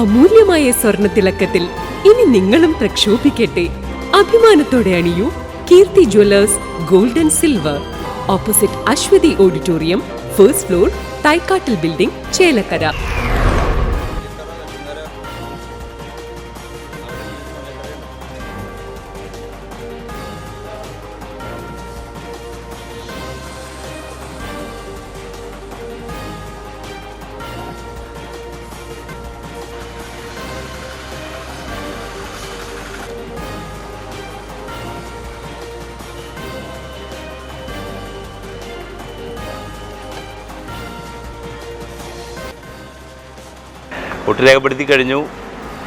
അമൂല്യമായ സ്വർണ തിളക്കത്തിൽ ഇനി നിങ്ങളും പ്രക്ഷോഭിക്കട്ടെ. അഭിമാനത്തോടെ അണിയൂ Keerthi jewellers gold and silver. Opposite Aswathi auditorium first floor തൈക്കാട്ടിൽ building Chelakkara. Vote രേഖപ്പെടുത്തി കഴിഞ്ഞു.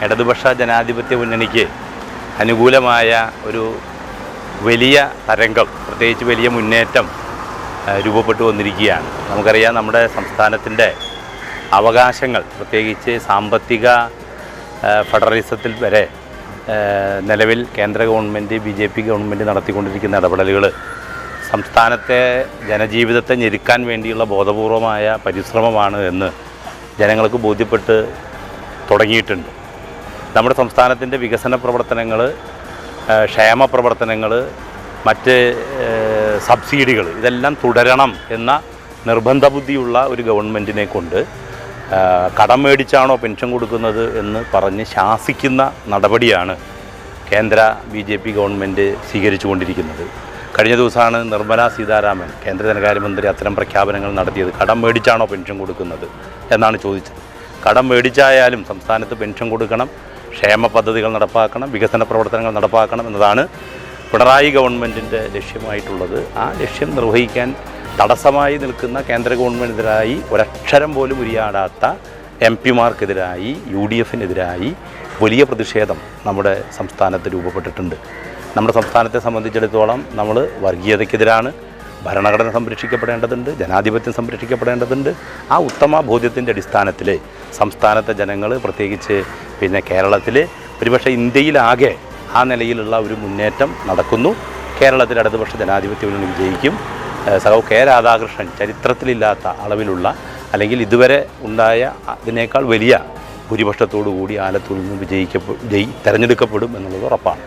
ഇടതുപക്ഷ ജനാധിപത്യ മുന്നണിക്ക് അനുകൂലമായ ഒരു വലിയ തരംഗം പ്രത്യേകിച്ച് വലിയ മുന്നേറ്റം രൂപപ്പെട്ടു വന്നിരിക്കുകയാണ്. നമുക്കറിയാം നമ്മുടെ സംസ്ഥാനത്തിന്റെ അവകാശങ്ങൾ പ്രത്യേകിച്ച് സാമ്പത്തിക ഫെഡറലിസത്തിൽ വരെ നിലവിൽ കേന്ദ്ര government B J P government നടത്തിക്കൊണ്ടിരിക്കുന്ന ഇടപെടലുകൾ സംസ്ഥാനത്തെ ജനജീവിതത്തെ ഞെരുക്കാൻ വേണ്ടിയുള്ള ബോധപൂർവമായ പരിശ്രമമാണ് എന്ന് ജനങ്ങൾക്ക് ബോധ്യപ്പെട്ട് തുടങ്ങിയിട്ടുണ്ട്. നമ്മുടെ സംസ്ഥാനത്തിന്റെ വികസന പ്രവർത്തനങ്ങൾ ക്ഷേമ പ്രവർത്തനങ്ങൾ മറ്റ് സബ്സിഡികൾ ഇതെല്ലാം തുടരണം എന്ന നിർബന്ധ ബുദ്ധിയുള്ള ഒരു ഗവൺമെന്റിനെ കൊണ്ട് കടം മേടിച്ചാണോ പെൻഷൻ കൊടുക്കുന്നത് എന്ന് പറഞ്ഞ് ശാസിക്കുന്ന നടപടിയാണ് കേന്ദ്ര ബി ജെ പി ഗവൺമെന്റ് സ്വീകരിച്ചുകൊണ്ടിരിക്കുന്നത്. കഴിഞ്ഞ ദിവസമാണ് നിർമ്മല സീതാരാമൻ കേന്ദ്ര ധനകാര്യമന്ത്രി അത്തരം പ്രഖ്യാപനങ്ങൾ നടത്തിയത്. കടം മേടിച്ചാണോ പെൻഷൻ കൊടുക്കുന്നത്? എന്നാണ് ചോദിച്ചത്. കടം മേടിച്ചായാലും സംസ്ഥാനത്ത് പെൻഷൻ കൊടുക്കണം ക്ഷേമ പദ്ധതികൾ നടപ്പാക്കണം വികസന പ്രവർത്തനങ്ങൾ നടപ്പാക്കണം എന്നതാണ് പിണറായി ഗവൺമെന്റിന്റെ ലക്ഷ്യമായിട്ടുള്ളത്. ആ ലക്ഷ്യം നിർവഹിക്കാൻ തടസ്സമായി നിൽക്കുന്ന കേന്ദ്ര ഗവൺമെന്റിനെതിരായി ഒരക്ഷരം പോലും ഉരിയാടാത്ത എം പിമാർക്കെതിരായി യു ഡി എഫിനെതിരായി വലിയ പ്രതിഷേധം നമ്മുടെ സംസ്ഥാനത്ത് രൂപപ്പെട്ടിട്ടുണ്ട്. നമ്മുടെ സംസ്ഥാനത്തെ സംബന്ധിച്ചിടത്തോളം നമ്മൾ വർഗീയതയ്ക്കെതിരാണ്. ഭരണഘടന സംരക്ഷിക്കപ്പെടേണ്ടതുണ്ട് ജനാധിപത്യം സംരക്ഷിക്കപ്പെടേണ്ടതുണ്ട്. ആ ഉത്തമ ബോധ്യത്തിന്റെ അടിസ്ഥാനത്തിൽ സംസ്ഥാനത്തെ ജനങ്ങൾ പ്രത്യേകിച്ച് പിന്നെ കേരളത്തിൽ ഒരുപക്ഷെ ഇന്ത്യയിലാകെ ആ നിലയിലുള്ള ഒരു മുന്നേറ്റം നടക്കുന്നു. കേരളത്തിൽ അടുത്തപക്ഷ ജനാധിപത്യ മുന്നണി വിജയിക്കും സഹോ കെ രാധാകൃഷ്ണൻ ചരിത്രത്തിലില്ലാത്ത അളവിലുള്ള അല്ലെങ്കിൽ ഇതുവരെ ഉണ്ടായ അതിനേക്കാൾ വലിയ ഭൂരിപക്ഷത്തോടു കൂടി ആലത്തൂരിൽ നിന്ന് വിജയിക്കപ്പെ ജയി തെരഞ്ഞെടുക്കപ്പെടും എന്നുള്ളത് ഉറപ്പാണ്.